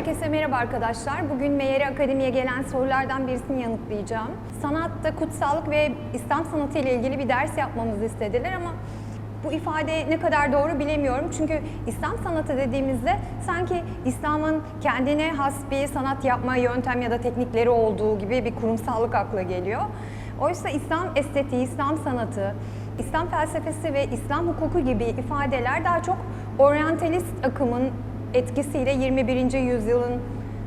Herkese merhaba arkadaşlar. Bugün Meyeri Akademi'ye gelen sorulardan birisini yanıtlayacağım. Sanatta kutsallık ve İslam sanatı ile ilgili bir ders yapmamızı istediler ama bu ifade ne kadar doğru bilemiyorum. Çünkü İslam sanatı dediğimizde sanki İslam'ın kendine has bir sanat yapma yöntem ya da teknikleri olduğu gibi bir kurumsallık akla geliyor. Oysa İslam estetiği, İslam sanatı, İslam felsefesi ve İslam hukuku gibi ifadeler daha çok oryantalist akımın etkisiyle 21. yüzyılın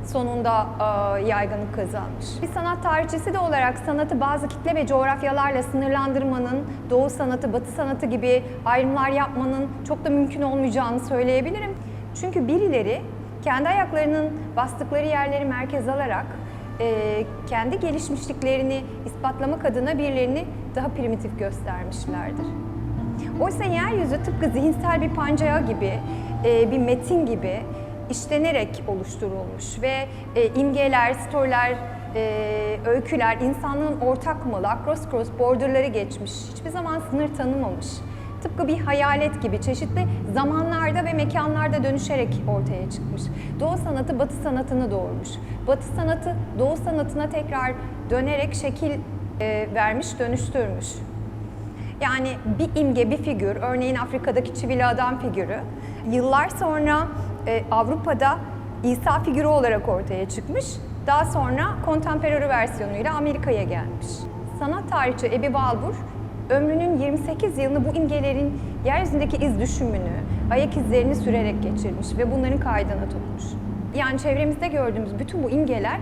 sonunda e, yaygınlık kazanmış. Bir sanat tarihçisi de olarak sanatı bazı kitle ve coğrafyalarla sınırlandırmanın, doğu sanatı, batı sanatı gibi ayrımlar yapmanın çok da mümkün olmayacağını söyleyebilirim. Çünkü birileri kendi ayaklarının bastıkları yerleri merkez alarak e, kendi gelişmişliklerini ispatlamak adına birilerini daha primitif göstermişlerdir. Oysa yeryüzü tıpkı zihinsel bir pancağa gibi, e, bir metin gibi işlenerek oluşturulmuş ve e, imgeler, storyler, e, öyküler insanlığın ortak malı, across cross borderları geçmiş, hiçbir zaman sınır tanımamış. Tıpkı bir hayalet gibi çeşitli zamanlarda ve mekanlarda dönüşerek ortaya çıkmış. Doğu sanatı Batı sanatını doğurmuş. Batı sanatı Doğu sanatına tekrar dönerek şekil vermiş, dönüştürmüş. Yani bir imge, bir figür, örneğin Afrika'daki çivili adam figürü, yıllar sonra e, Avrupa'da İsa figürü olarak ortaya çıkmış. Daha sonra kontemporary versiyonuyla Amerika'ya gelmiş. Sanat tarihçi Ebi Balbur, ömrünün 28 yılını bu imgelerin yeryüzündeki iz düşümünü, ayak izlerini sürerek geçirmiş ve bunların kaydına tutmuş. Yani çevremizde gördüğümüz bütün bu imgeler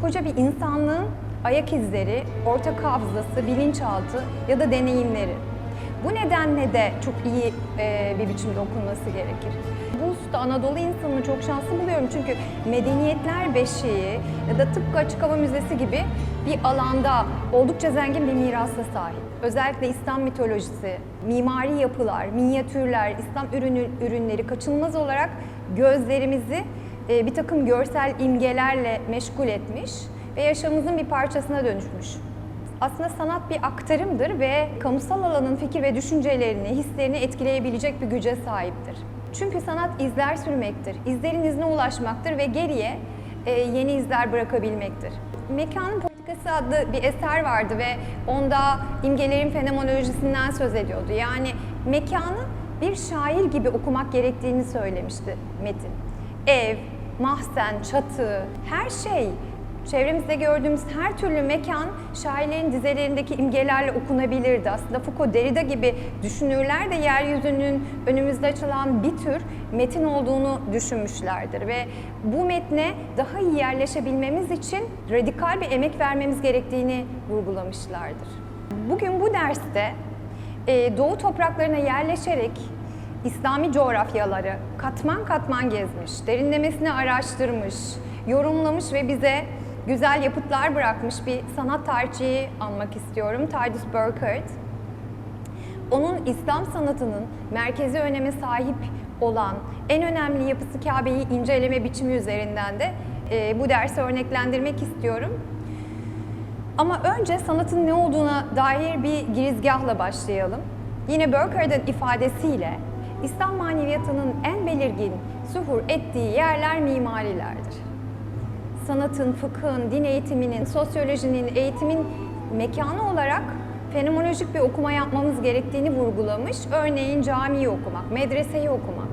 koca bir insanlığın ayak izleri, ortak hafızası, bilinçaltı ya da deneyimleri. Bu nedenle de çok iyi e, bir biçimde okunması gerekir. Bu hususta Anadolu insanını çok şanslı buluyorum çünkü medeniyetler beşiği ya da tıpkı Açık Hava Müzesi gibi bir alanda oldukça zengin bir mirasla sahip. Özellikle İslam mitolojisi, mimari yapılar, minyatürler, İslam ürünü, ürünleri kaçınılmaz olarak gözlerimizi e, bir takım görsel imgelerle meşgul etmiş ve yaşamımızın bir parçasına dönüşmüş. Aslında sanat bir aktarımdır ve kamusal alanın fikir ve düşüncelerini, hislerini etkileyebilecek bir güce sahiptir. Çünkü sanat izler sürmektir, izlerin izine ulaşmaktır ve geriye e, yeni izler bırakabilmektir. Mekanın Politikası adlı bir eser vardı ve onda imgelerin fenomenolojisinden söz ediyordu. Yani mekanı bir şair gibi okumak gerektiğini söylemişti Metin. Ev, mahzen, çatı, her şey Çevremizde gördüğümüz her türlü mekan şairlerin dizelerindeki imgelerle okunabilirdi. Aslında Foucault, Derrida gibi düşünürler de yeryüzünün önümüzde açılan bir tür metin olduğunu düşünmüşlerdir ve bu metne daha iyi yerleşebilmemiz için radikal bir emek vermemiz gerektiğini vurgulamışlardır. Bugün bu derste e, Doğu topraklarına yerleşerek İslami coğrafyaları katman katman gezmiş, derinlemesine araştırmış, yorumlamış ve bize güzel yapıtlar bırakmış bir sanat tarihçiyi anmak istiyorum. Titus Burkhardt. Onun İslam sanatının merkezi öneme sahip olan en önemli yapısı Kabe'yi inceleme biçimi üzerinden de e, bu dersi örneklendirmek istiyorum. Ama önce sanatın ne olduğuna dair bir girizgahla başlayalım. Yine Burkhardt'ın ifadesiyle İslam maneviyatının en belirgin zuhur ettiği yerler mimarilerdir sanatın, fıkhın, din eğitiminin, sosyolojinin, eğitimin mekanı olarak fenomenolojik bir okuma yapmamız gerektiğini vurgulamış. Örneğin camiyi okumak, medreseyi okumak.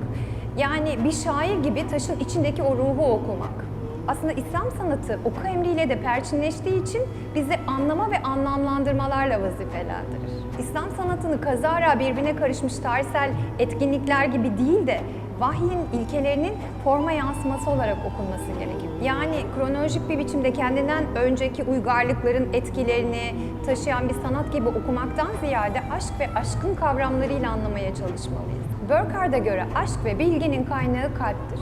Yani bir şair gibi taşın içindeki o ruhu okumak. Aslında İslam sanatı oku emriyle de perçinleştiği için bizi anlama ve anlamlandırmalarla vazifelendirir. İslam sanatını kazara birbirine karışmış tarihsel etkinlikler gibi değil de vahyin ilkelerinin forma yansıması olarak okunması gerekir. Yani kronolojik bir biçimde kendinden önceki uygarlıkların etkilerini taşıyan bir sanat gibi okumaktan ziyade aşk ve aşkın kavramlarıyla anlamaya çalışmalıyız. Burkhart'a göre aşk ve bilginin kaynağı kalptir.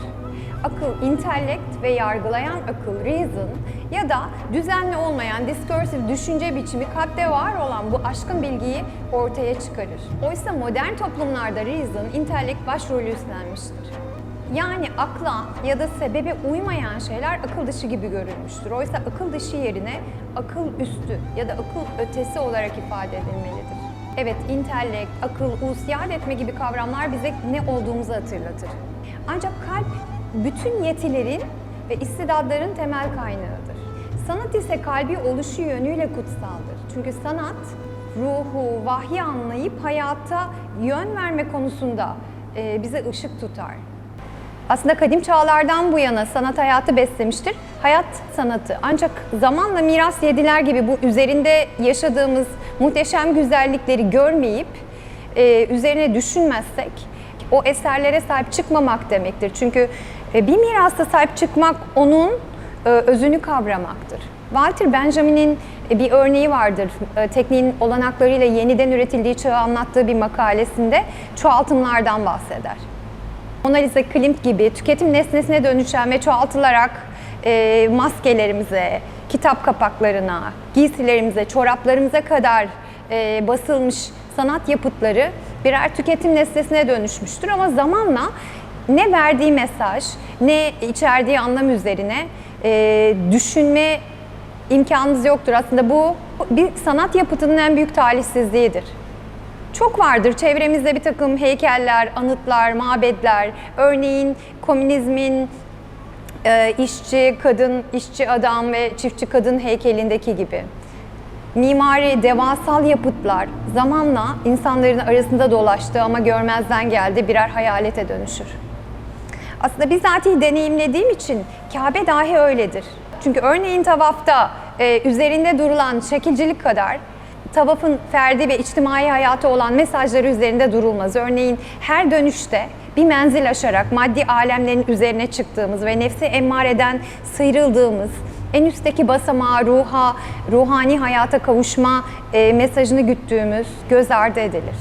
Akıl, intellekt ve yargılayan akıl, reason ya da düzenli olmayan diskursiv düşünce biçimi kalpte var olan bu aşkın bilgiyi ortaya çıkarır. Oysa modern toplumlarda reason, intellekt başrolü üstlenmiştir. Yani akla ya da sebebe uymayan şeyler akıl dışı gibi görülmüştür. Oysa akıl dışı yerine akıl üstü ya da akıl ötesi olarak ifade edilmelidir. Evet, intellekt, akıl, usiyat etme gibi kavramlar bize ne olduğumuzu hatırlatır. Ancak kalp bütün yetilerin ve istidadların temel kaynağıdır. Sanat ise kalbi oluşu yönüyle kutsaldır. Çünkü sanat ruhu, vahyi anlayıp hayata yön verme konusunda bize ışık tutar. Aslında kadim çağlardan bu yana sanat hayatı beslemiştir. Hayat sanatı. Ancak zamanla miras yediler gibi bu üzerinde yaşadığımız muhteşem güzellikleri görmeyip e, üzerine düşünmezsek o eserlere sahip çıkmamak demektir. Çünkü e, bir mirasta sahip çıkmak onun e, özünü kavramaktır. Walter Benjamin'in e, bir örneği vardır. E, Tekniğin olanaklarıyla yeniden üretildiği çağı anlattığı bir makalesinde çoğaltımlardan bahseder. Mona Lisa, Klimt gibi tüketim nesnesine dönüşen ve çoğaltılarak e, maskelerimize, kitap kapaklarına, giysilerimize, çoraplarımıza kadar e, basılmış sanat yapıtları birer tüketim nesnesine dönüşmüştür. Ama zamanla ne verdiği mesaj, ne içerdiği anlam üzerine e, düşünme imkanımız yoktur. Aslında bu bir sanat yapıtının en büyük talihsizliğidir. Çok vardır çevremizde bir takım heykeller, anıtlar, mabedler. Örneğin komünizmin e, işçi kadın, işçi adam ve çiftçi kadın heykelindeki gibi. Mimari devasal yapıtlar zamanla insanların arasında dolaştı ama görmezden geldi birer hayalete dönüşür. Aslında bizatihi deneyimlediğim için Kabe dahi öyledir. Çünkü örneğin tavafta e, üzerinde durulan şekilcilik kadar tavafın ferdi ve içtimai hayatı olan mesajları üzerinde durulmaz. Örneğin her dönüşte bir menzil aşarak maddi alemlerin üzerine çıktığımız ve nefsi emmareden sıyrıldığımız, en üstteki basamağa, ruha, ruhani hayata kavuşma e, mesajını güttüğümüz göz ardı edilir.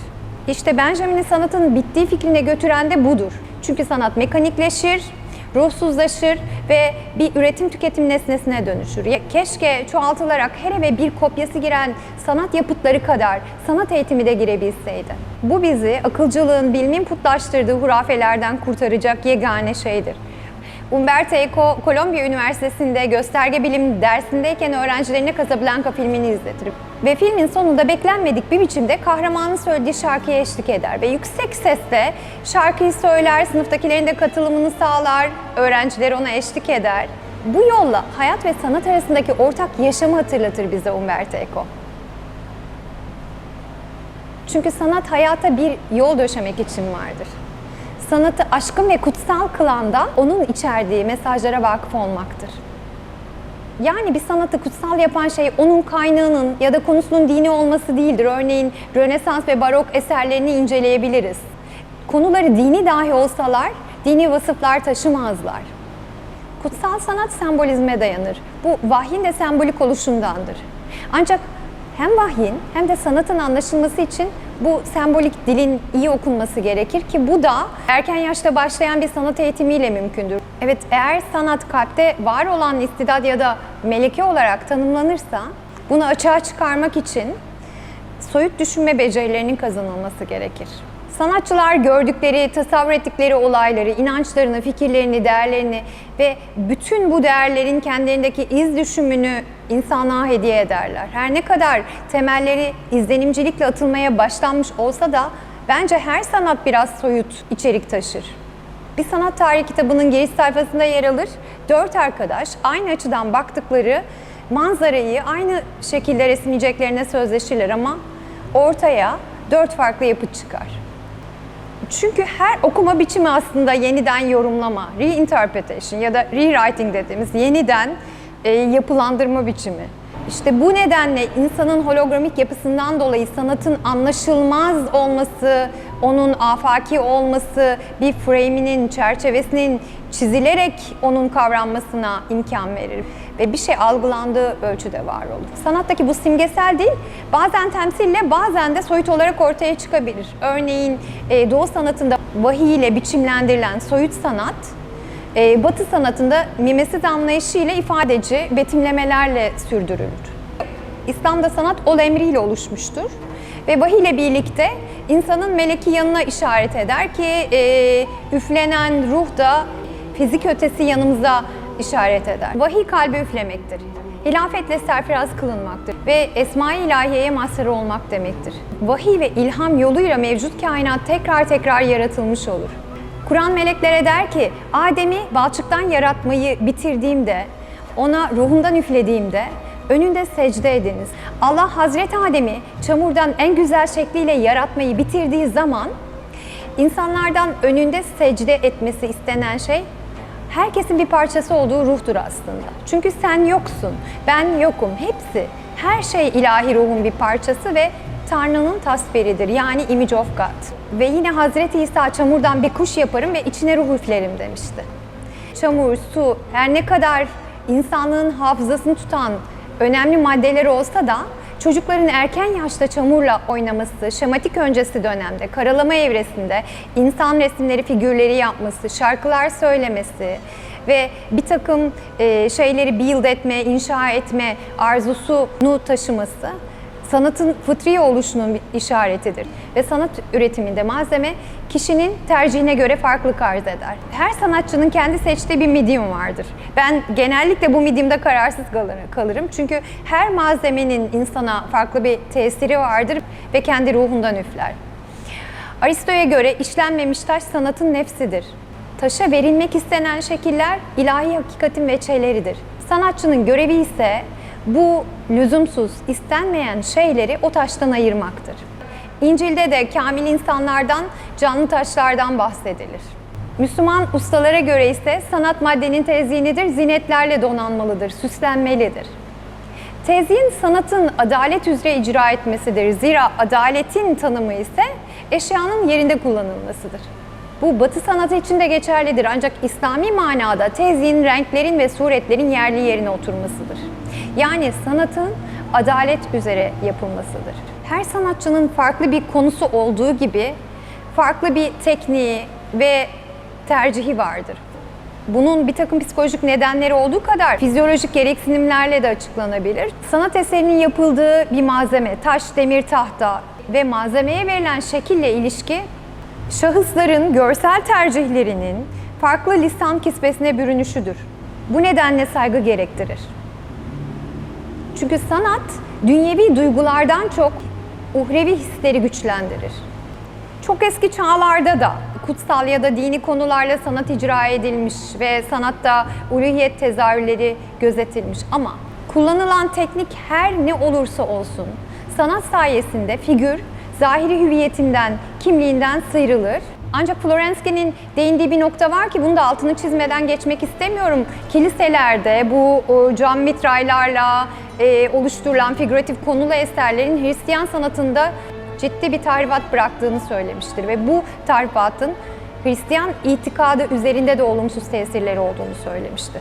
İşte Benjamin'i sanatın bittiği fikrine götüren de budur. Çünkü sanat mekanikleşir, ruhsuzlaşır ve bir üretim tüketim nesnesine dönüşür. Ya Keşke çoğaltılarak her eve bir kopyası giren sanat yapıtları kadar sanat eğitimi de girebilseydi. Bu bizi akılcılığın, bilimin putlaştırdığı hurafelerden kurtaracak yegane şeydir. Umberto Eco, Kolombiya Üniversitesi'nde gösterge bilim dersindeyken öğrencilerine Casablanca filmini izletir. Ve filmin sonunda beklenmedik bir biçimde kahramanın söylediği şarkıya eşlik eder ve yüksek sesle şarkıyı söyler, sınıftakilerin de katılımını sağlar, öğrenciler ona eşlik eder. Bu yolla hayat ve sanat arasındaki ortak yaşamı hatırlatır bize Umberto Eco. Çünkü sanat hayata bir yol döşemek için vardır. Sanatı aşkın ve kutsal kılan da onun içerdiği mesajlara vakıf olmaktır. Yani bir sanatı kutsal yapan şey onun kaynağının ya da konusunun dini olması değildir. Örneğin Rönesans ve Barok eserlerini inceleyebiliriz. Konuları dini dahi olsalar dini vasıflar taşımazlar. Kutsal sanat sembolizme dayanır. Bu vahyin de sembolik oluşundandır. Ancak hem vahyin hem de sanatın anlaşılması için bu sembolik dilin iyi okunması gerekir ki bu da erken yaşta başlayan bir sanat eğitimiyle mümkündür. Evet eğer sanat kalpte var olan istidat ya da meleke olarak tanımlanırsa bunu açığa çıkarmak için soyut düşünme becerilerinin kazanılması gerekir. Sanatçılar gördükleri, tasavvur ettikleri olayları, inançlarını, fikirlerini, değerlerini ve bütün bu değerlerin kendilerindeki iz düşümünü insanlığa hediye ederler. Her ne kadar temelleri izlenimcilikle atılmaya başlanmış olsa da bence her sanat biraz soyut içerik taşır. Bir sanat tarihi kitabının giriş sayfasında yer alır. Dört arkadaş aynı açıdan baktıkları manzarayı aynı şekilde resimleyeceklerine sözleşirler ama ortaya dört farklı yapıt çıkar. Çünkü her okuma biçimi aslında yeniden yorumlama, reinterpretation ya da rewriting dediğimiz yeniden e, yapılandırma biçimi. İşte bu nedenle insanın hologramik yapısından dolayı sanatın anlaşılmaz olması, onun afaki olması, bir frame'inin, çerçevesinin çizilerek onun kavranmasına imkan verir ve bir şey algılandığı ölçüde var olur. Sanattaki bu simgesel değil, bazen temsille, bazen de soyut olarak ortaya çıkabilir. Örneğin e, Doğu sanatında vahiy ile biçimlendirilen soyut sanat, e, Batı sanatında mimesit anlayışıyla ifadeci betimlemelerle sürdürülür. İslam'da sanat ol emriyle oluşmuştur ve vahiy ile birlikte insanın meleki yanına işaret eder ki e, üflenen ruh da fizik ötesi yanımıza işaret eder. Vahiy kalbe üflemektir. Hilafetle serfiraz kılınmaktır ve Esma-i İlahiye'ye mazhar olmak demektir. Vahiy ve ilham yoluyla mevcut kainat tekrar tekrar yaratılmış olur. Kur'an meleklere der ki Adem'i balçıktan yaratmayı bitirdiğimde, ona ruhumdan üflediğimde önünde secde ediniz. Allah Hazreti Adem'i çamurdan en güzel şekliyle yaratmayı bitirdiği zaman insanlardan önünde secde etmesi istenen şey herkesin bir parçası olduğu ruhtur aslında. Çünkü sen yoksun, ben yokum. Hepsi, her şey ilahi ruhun bir parçası ve Tanrı'nın tasviridir. Yani image of God. Ve yine Hazreti İsa çamurdan bir kuş yaparım ve içine ruh üflerim demişti. Çamur, su her ne kadar insanlığın hafızasını tutan önemli maddeler olsa da çocukların erken yaşta çamurla oynaması, şematik öncesi dönemde, karalama evresinde insan resimleri, figürleri yapması, şarkılar söylemesi ve bir takım şeyleri build etme, inşa etme arzusunu taşıması sanatın fıtri oluşunun bir işaretidir. Ve sanat üretiminde malzeme kişinin tercihine göre farklılık arz eder. Her sanatçının kendi seçtiği bir medium vardır. Ben genellikle bu mediumda kararsız kalır- kalırım. Çünkü her malzemenin insana farklı bir tesiri vardır ve kendi ruhundan üfler. Aristo'ya göre işlenmemiş taş sanatın nefsidir. Taşa verilmek istenen şekiller ilahi hakikatin veçeleridir. Sanatçının görevi ise bu lüzumsuz, istenmeyen şeyleri o taştan ayırmaktır. İncil'de de kamil insanlardan, canlı taşlardan bahsedilir. Müslüman ustalara göre ise sanat maddenin tezinidir, zinetlerle donanmalıdır, süslenmelidir. Tezyin sanatın adalet üzere icra etmesidir. Zira adaletin tanımı ise eşyanın yerinde kullanılmasıdır. Bu batı sanatı için de geçerlidir ancak İslami manada tezyin renklerin ve suretlerin yerli yerine oturmasıdır. Yani sanatın adalet üzere yapılmasıdır. Her sanatçının farklı bir konusu olduğu gibi farklı bir tekniği ve tercihi vardır. Bunun bir takım psikolojik nedenleri olduğu kadar fizyolojik gereksinimlerle de açıklanabilir. Sanat eserinin yapıldığı bir malzeme, taş, demir, tahta ve malzemeye verilen şekille ilişki şahısların görsel tercihlerinin farklı lisan kisvesine bürünüşüdür. Bu nedenle saygı gerektirir. Çünkü sanat dünyevi duygulardan çok uhrevi hisleri güçlendirir. Çok eski çağlarda da kutsal ya da dini konularla sanat icra edilmiş ve sanatta uluhiyet tezahürleri gözetilmiş ama kullanılan teknik her ne olursa olsun sanat sayesinde figür zahiri hüviyetinden, kimliğinden sıyrılır. Ancak Florenski'nin değindiği bir nokta var ki bunu da altını çizmeden geçmek istemiyorum. Kiliselerde bu cam mitraylarla e, oluşturulan figüratif konulu eserlerin Hristiyan sanatında ciddi bir tahribat bıraktığını söylemiştir ve bu tahribatın Hristiyan itikadı üzerinde de olumsuz tesirleri olduğunu söylemişti.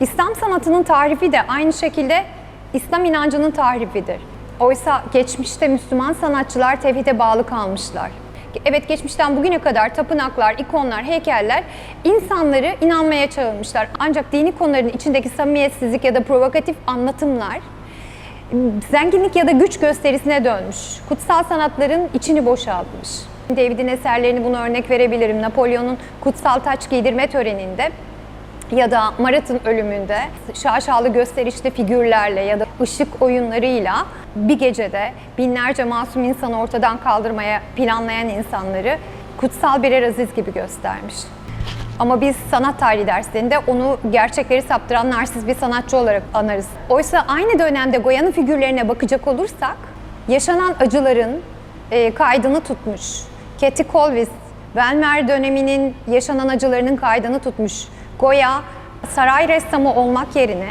İslam sanatının tarifi de aynı şekilde İslam inancının tarifidir. Oysa geçmişte Müslüman sanatçılar tevhide bağlı kalmışlar. Evet geçmişten bugüne kadar tapınaklar, ikonlar, heykeller insanları inanmaya çağırmışlar. Ancak dini konuların içindeki samimiyetsizlik ya da provokatif anlatımlar zenginlik ya da güç gösterisine dönmüş. Kutsal sanatların içini boşaltmış. David'in eserlerini buna örnek verebilirim. Napolyon'un kutsal taç giydirme töreninde ya da Marat'ın ölümünde şaşalı gösterişli figürlerle ya da ışık oyunlarıyla bir gecede binlerce masum insanı ortadan kaldırmaya planlayan insanları kutsal birer aziz gibi göstermiş. Ama biz sanat tarihi derslerinde onu gerçekleri saptıran narsist bir sanatçı olarak anarız. Oysa aynı dönemde Goya'nın figürlerine bakacak olursak, yaşanan acıların e, kaydını tutmuş. Cathy Colvis, Velmer döneminin yaşanan acılarının kaydını tutmuş. Goya, saray ressamı olmak yerine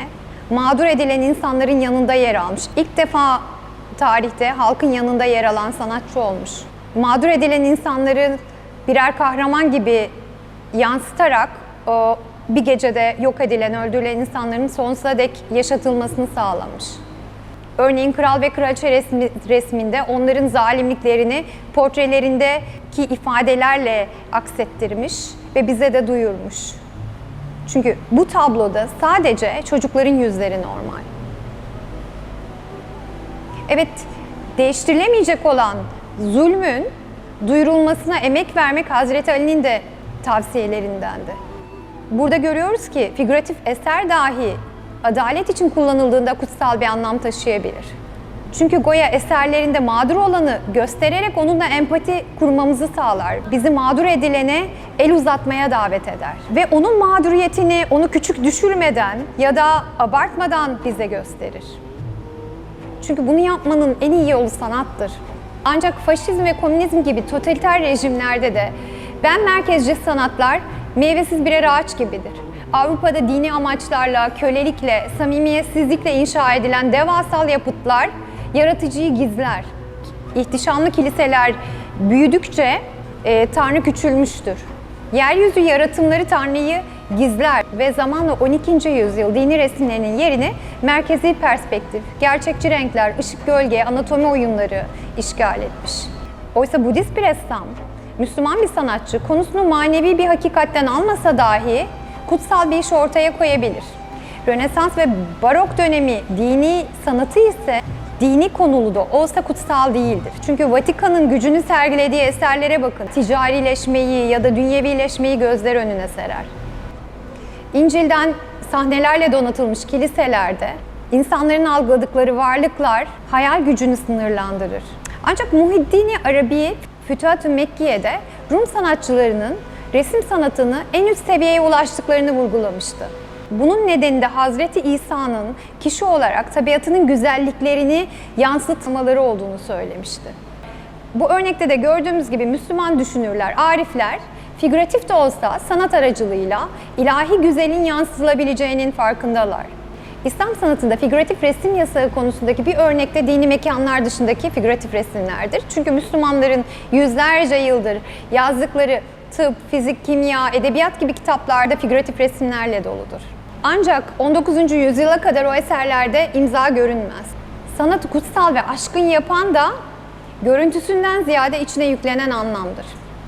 mağdur edilen insanların yanında yer almış. İlk defa tarihte halkın yanında yer alan sanatçı olmuş. Mağdur edilen insanları birer kahraman gibi yansıtarak bir gecede yok edilen, öldürülen insanların sonsuza dek yaşatılmasını sağlamış. Örneğin kral ve kraliçe resmi, resminde onların zalimliklerini portrelerindeki ifadelerle aksettirmiş ve bize de duyurmuş. Çünkü bu tabloda sadece çocukların yüzleri normal. Evet, değiştirilemeyecek olan zulmün duyurulmasına emek vermek Hazreti Ali'nin de tavsiyelerindendi. Burada görüyoruz ki figüratif eser dahi adalet için kullanıldığında kutsal bir anlam taşıyabilir. Çünkü Goya eserlerinde mağdur olanı göstererek onunla empati kurmamızı sağlar. Bizi mağdur edilene el uzatmaya davet eder. Ve onun mağduriyetini onu küçük düşürmeden ya da abartmadan bize gösterir. Çünkü bunu yapmanın en iyi yolu sanattır. Ancak faşizm ve komünizm gibi totaliter rejimlerde de ben merkezci sanatlar meyvesiz birer ağaç gibidir. Avrupa'da dini amaçlarla, kölelikle, samimiyetsizlikle inşa edilen devasal yapıtlar yaratıcıyı gizler. İhtişamlı kiliseler büyüdükçe e, Tanrı küçülmüştür. Yeryüzü yaratımları Tanrı'yı gizler ve zamanla 12. yüzyıl dini resimlerinin yerini merkezi perspektif, gerçekçi renkler, ışık gölge, anatomi oyunları işgal etmiş. Oysa Budist bir ressam, Müslüman bir sanatçı konusunu manevi bir hakikatten almasa dahi kutsal bir iş ortaya koyabilir. Rönesans ve barok dönemi dini sanatı ise dini konulu da olsa kutsal değildir. Çünkü Vatikan'ın gücünü sergilediği eserlere bakın. Ticarileşmeyi ya da dünyevileşmeyi gözler önüne serer. İncil'den sahnelerle donatılmış kiliselerde insanların algıladıkları varlıklar hayal gücünü sınırlandırır. Ancak Muhiddin Arabi Fütuhat-ı Mekkiye'de Rum sanatçılarının resim sanatını en üst seviyeye ulaştıklarını vurgulamıştı. Bunun nedeni de Hazreti İsa'nın kişi olarak tabiatının güzelliklerini yansıtmaları olduğunu söylemişti. Bu örnekte de gördüğümüz gibi Müslüman düşünürler, arifler figüratif de olsa sanat aracılığıyla ilahi güzelin yansıtılabileceğinin farkındalar. İslam sanatında figüratif resim yasağı konusundaki bir örnekte dini mekanlar dışındaki figüratif resimlerdir. Çünkü Müslümanların yüzlerce yıldır yazdıkları tıp, fizik, kimya, edebiyat gibi kitaplarda figüratif resimlerle doludur. Ancak 19. yüzyıla kadar o eserlerde imza görünmez. Sanatı kutsal ve aşkın yapan da görüntüsünden ziyade içine yüklenen anlamdır.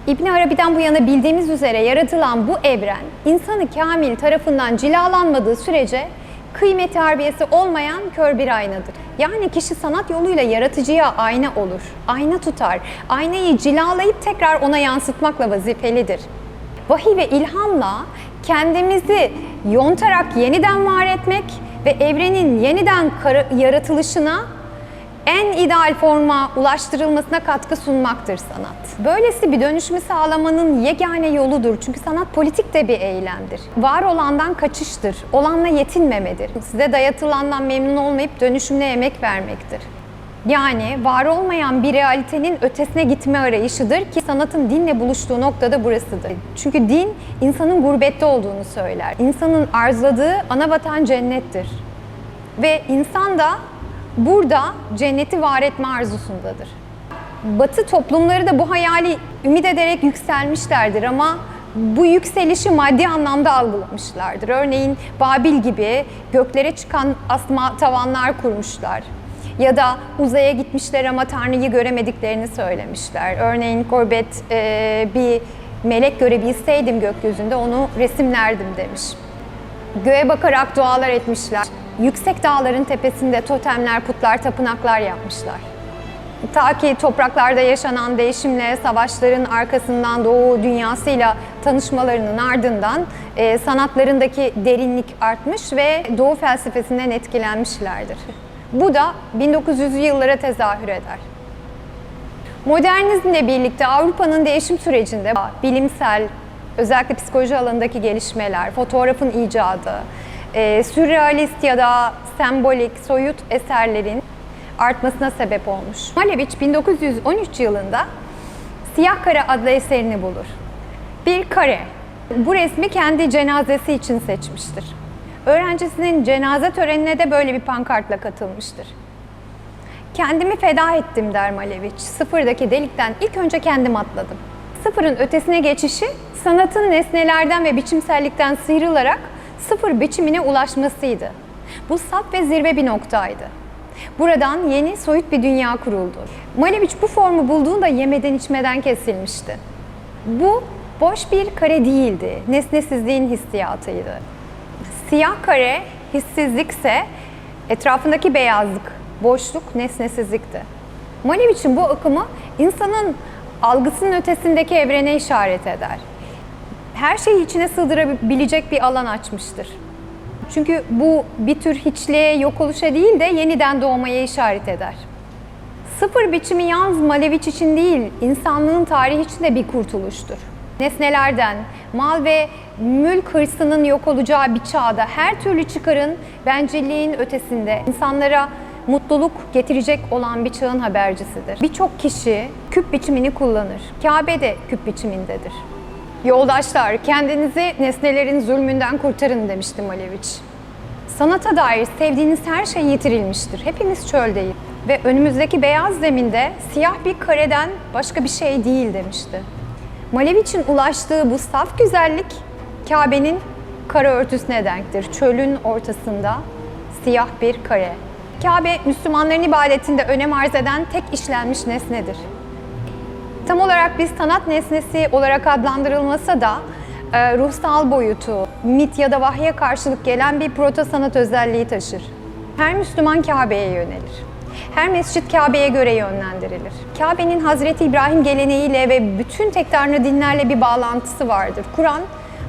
İbn Arabi'den bu yana bildiğimiz üzere yaratılan bu evren, insanı kamil tarafından cilalanmadığı sürece kıymeti harbiyesi olmayan kör bir aynadır. Yani kişi sanat yoluyla yaratıcıya ayna olur, ayna tutar, aynayı cilalayıp tekrar ona yansıtmakla vazifelidir. Vahiy ve ilhamla kendimizi yontarak yeniden var etmek ve evrenin yeniden yaratılışına en ideal forma ulaştırılmasına katkı sunmaktır sanat. Böylesi bir dönüşümü sağlamanın yegane yoludur. Çünkü sanat politik de bir eylemdir. Var olandan kaçıştır. Olanla yetinmemedir. Size dayatılandan memnun olmayıp dönüşümüne emek vermektir. Yani var olmayan bir realitenin ötesine gitme arayışıdır ki sanatın dinle buluştuğu noktada burasıdır. Çünkü din insanın gurbette olduğunu söyler. İnsanın arzuladığı ana vatan cennettir. Ve insan da burada cenneti var etme arzusundadır. Batı toplumları da bu hayali ümit ederek yükselmişlerdir ama bu yükselişi maddi anlamda algılamışlardır. Örneğin Babil gibi göklere çıkan asma tavanlar kurmuşlar. Ya da uzaya gitmişler ama Tanrı'yı göremediklerini söylemişler. Örneğin Corbett e, bir melek görebilseydim gökyüzünde onu resimlerdim demiş. Göğe bakarak dualar etmişler. Yüksek dağların tepesinde totemler, putlar, tapınaklar yapmışlar. Ta ki topraklarda yaşanan değişimle, savaşların arkasından Doğu dünyasıyla tanışmalarının ardından e, sanatlarındaki derinlik artmış ve Doğu felsefesinden etkilenmişlerdir. Bu da 1900'lü yıllara tezahür eder. Modernizmle birlikte Avrupa'nın değişim sürecinde bilimsel, özellikle psikoloji alanındaki gelişmeler, fotoğrafın icadı, e, sürrealist ya da sembolik, soyut eserlerin artmasına sebep olmuş. Malevich 1913 yılında Siyah Kare adlı eserini bulur. Bir kare. Bu resmi kendi cenazesi için seçmiştir. Öğrencisinin cenaze törenine de böyle bir pankartla katılmıştır. Kendimi feda ettim der Malevich. Sıfırdaki delikten ilk önce kendim atladım. Sıfırın ötesine geçişi sanatın nesnelerden ve biçimsellikten sıyrılarak sıfır biçimine ulaşmasıydı. Bu saf ve zirve bir noktaydı. Buradan yeni soyut bir dünya kuruldu. Malevich bu formu bulduğunda yemeden içmeden kesilmişti. Bu boş bir kare değildi, nesnesizliğin hissiyatıydı. Siyah kare hissizlikse etrafındaki beyazlık, boşluk, nesnesizlikti. Malevich'in bu akımı insanın algısının ötesindeki evrene işaret eder. Her şeyi içine sığdırabilecek bir alan açmıştır. Çünkü bu bir tür hiçliğe, yok oluşa değil de yeniden doğmaya işaret eder. Sıfır biçimi yalnız Maleviç için değil, insanlığın tarihi için de bir kurtuluştur. Nesnelerden, mal ve mülk hırsının yok olacağı bir çağda her türlü çıkarın, bencilliğin ötesinde insanlara mutluluk getirecek olan bir çağın habercisidir. Birçok kişi küp biçimini kullanır. Kabe de küp biçimindedir. Yoldaşlar, kendinizi nesnelerin zulmünden kurtarın demişti Maleviç. Sanata dair sevdiğiniz her şey yitirilmiştir. Hepimiz çöldeyiz. Ve önümüzdeki beyaz zeminde siyah bir kareden başka bir şey değil demişti. Maleviç'in ulaştığı bu saf güzellik Kabe'nin kara örtüsüne denktir. Çölün ortasında siyah bir kare. Kabe Müslümanların ibadetinde önem arz eden tek işlenmiş nesnedir. Tam olarak bir sanat nesnesi olarak adlandırılmasa da e, ruhsal boyutu, mit ya da vahye karşılık gelen bir proto sanat özelliği taşır. Her Müslüman Kabe'ye yönelir. Her mescit Kabe'ye göre yönlendirilir. Kabe'nin Hazreti İbrahim geleneğiyle ve bütün tek tanrı dinlerle bir bağlantısı vardır. Kur'an,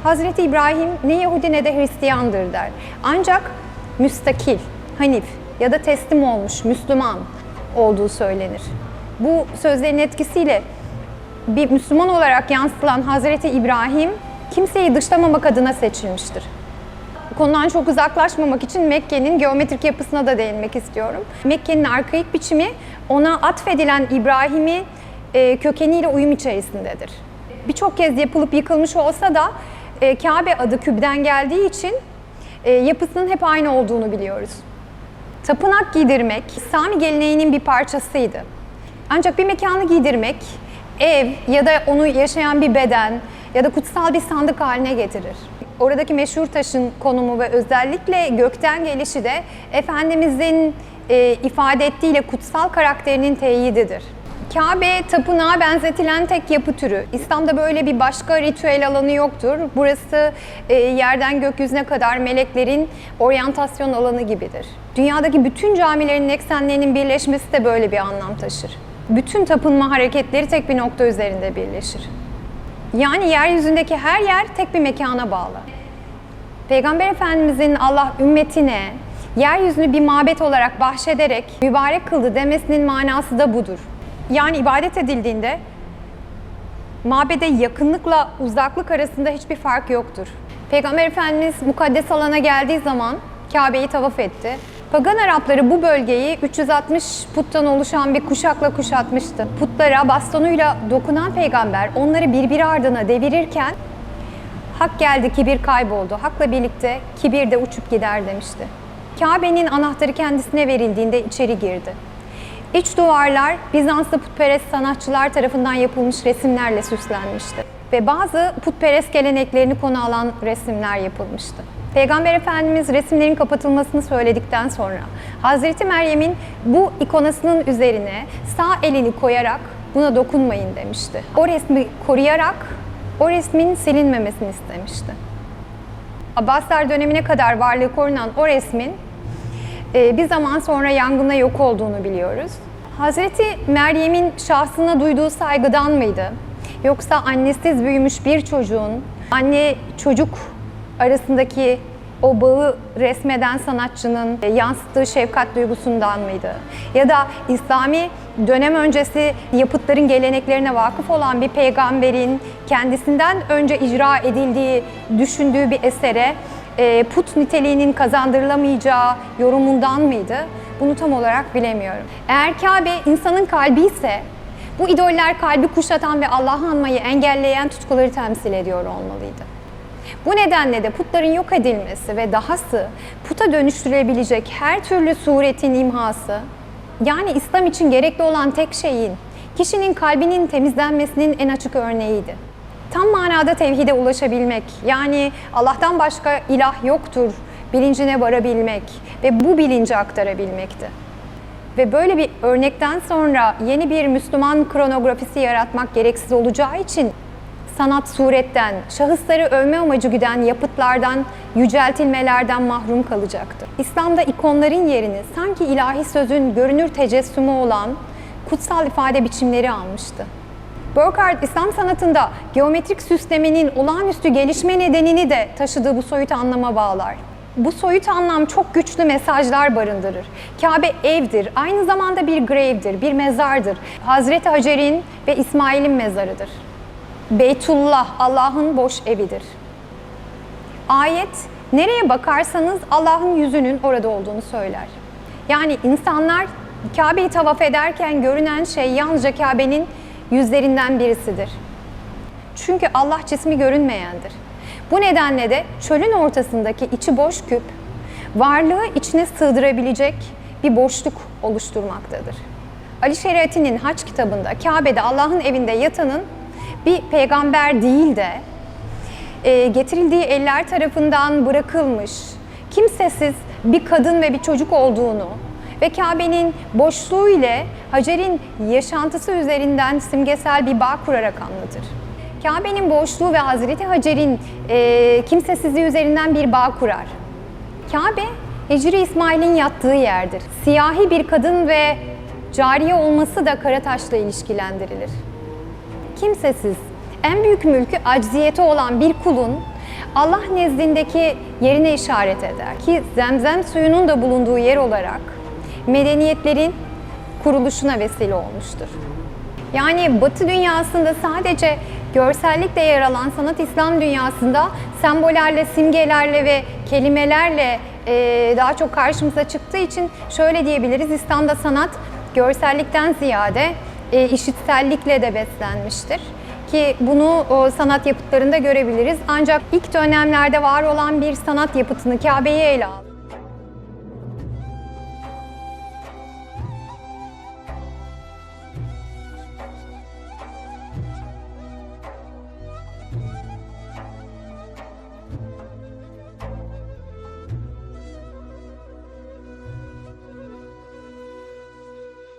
Hazreti İbrahim ne Yahudi ne de Hristiyandır der. Ancak müstakil, hanif ya da teslim olmuş, Müslüman olduğu söylenir. Bu sözlerin etkisiyle bir Müslüman olarak yansıtılan Hazreti İbrahim kimseyi dışlamamak adına seçilmiştir. Konudan çok uzaklaşmamak için Mekke'nin geometrik yapısına da değinmek istiyorum. Mekke'nin arkaik biçimi ona atfedilen İbrahim'i e, kökeniyle uyum içerisindedir. Birçok kez yapılıp yıkılmış olsa da e, Kabe adı kübden geldiği için e, yapısının hep aynı olduğunu biliyoruz. Tapınak giydirmek Sami geleneğinin bir parçasıydı. Ancak bir mekanı giydirmek ev ya da onu yaşayan bir beden ya da kutsal bir sandık haline getirir. Oradaki meşhur taşın konumu ve özellikle gökten gelişi de Efendimizin e, ifade ettiğiyle kutsal karakterinin teyididir. Kabe tapınağa benzetilen tek yapı türü. İslam'da böyle bir başka ritüel alanı yoktur. Burası e, yerden gökyüzüne kadar meleklerin oryantasyon alanı gibidir. Dünyadaki bütün camilerin eksenlerinin birleşmesi de böyle bir anlam taşır. Bütün tapınma hareketleri tek bir nokta üzerinde birleşir. Yani yeryüzündeki her yer tek bir mekana bağlı. Peygamber Efendimizin Allah ümmetine yeryüzünü bir mabet olarak bahşederek mübarek kıldı demesinin manası da budur. Yani ibadet edildiğinde mabede yakınlıkla uzaklık arasında hiçbir fark yoktur. Peygamber Efendimiz mukaddes alana geldiği zaman Kabe'yi tavaf etti. Pagan Arapları bu bölgeyi 360 puttan oluşan bir kuşakla kuşatmıştı. Putlara bastonuyla dokunan peygamber onları birbiri ardına devirirken Hak geldi kibir kayboldu. Hakla birlikte kibir de uçup gider demişti. Kabe'nin anahtarı kendisine verildiğinde içeri girdi. İç duvarlar Bizanslı putperest sanatçılar tarafından yapılmış resimlerle süslenmişti. Ve bazı putperest geleneklerini konu alan resimler yapılmıştı. Peygamber Efendimiz resimlerin kapatılmasını söyledikten sonra Hazreti Meryem'in bu ikonasının üzerine sağ elini koyarak buna dokunmayın demişti. O resmi koruyarak o resmin silinmemesini istemişti. Abbasiler dönemine kadar varlığı korunan o resmin bir zaman sonra yangına yok olduğunu biliyoruz. Hazreti Meryem'in şahsına duyduğu saygıdan mıydı? Yoksa annesiz büyümüş bir çocuğun anne çocuk arasındaki o bağı resmeden sanatçının e, yansıttığı şefkat duygusundan mıydı? Ya da İslami dönem öncesi yapıtların geleneklerine vakıf olan bir peygamberin kendisinden önce icra edildiği, düşündüğü bir esere e, put niteliğinin kazandırılamayacağı yorumundan mıydı? Bunu tam olarak bilemiyorum. Eğer Kabe insanın kalbi ise bu idoller kalbi kuşatan ve Allah'ı anmayı engelleyen tutkuları temsil ediyor olmalıydı. Bu nedenle de putların yok edilmesi ve dahası puta dönüştürülebilecek her türlü suretin imhası, yani İslam için gerekli olan tek şeyin kişinin kalbinin temizlenmesinin en açık örneğiydi. Tam manada tevhide ulaşabilmek, yani Allah'tan başka ilah yoktur bilincine varabilmek ve bu bilinci aktarabilmekti. Ve böyle bir örnekten sonra yeni bir Müslüman kronografisi yaratmak gereksiz olacağı için sanat suretten, şahısları övme amacı güden yapıtlardan, yüceltilmelerden mahrum kalacaktı. İslam'da ikonların yerini sanki ilahi sözün görünür tecessümü olan kutsal ifade biçimleri almıştı. Burkhardt, İslam sanatında geometrik süslemenin olağanüstü gelişme nedenini de taşıdığı bu soyut anlama bağlar. Bu soyut anlam çok güçlü mesajlar barındırır. Kabe evdir, aynı zamanda bir grave'dir, bir mezardır. Hazreti Hacer'in ve İsmail'in mezarıdır. Beytullah, Allah'ın boş evidir. Ayet, nereye bakarsanız Allah'ın yüzünün orada olduğunu söyler. Yani insanlar Kabe'yi tavaf ederken görünen şey yalnızca Kabe'nin yüzlerinden birisidir. Çünkü Allah cismi görünmeyendir. Bu nedenle de çölün ortasındaki içi boş küp, varlığı içine sığdırabilecek bir boşluk oluşturmaktadır. Ali Şeriati'nin Haç kitabında Kabe'de Allah'ın evinde yatanın bir peygamber değil de e, getirildiği eller tarafından bırakılmış, kimsesiz bir kadın ve bir çocuk olduğunu ve Kabe'nin boşluğu ile Hacer'in yaşantısı üzerinden simgesel bir bağ kurarak anlatır. Kabe'nin boşluğu ve Hazreti Hacer'in e, kimsesizliği üzerinden bir bağ kurar. Kabe, Hicri İsmail'in yattığı yerdir. Siyahi bir kadın ve cariye olması da Karataş'la ilişkilendirilir kimsesiz, en büyük mülkü acziyeti olan bir kulun Allah nezdindeki yerine işaret eder ki zemzem suyunun da bulunduğu yer olarak medeniyetlerin kuruluşuna vesile olmuştur. Yani Batı dünyasında sadece görsellikle yer alan sanat İslam dünyasında sembollerle, simgelerle ve kelimelerle e, daha çok karşımıza çıktığı için şöyle diyebiliriz İslam'da sanat görsellikten ziyade e, işitsellikle de beslenmiştir. Ki bunu sanat yapıtlarında görebiliriz. Ancak ilk dönemlerde var olan bir sanat yapıtını Kabe'yi ele aldı.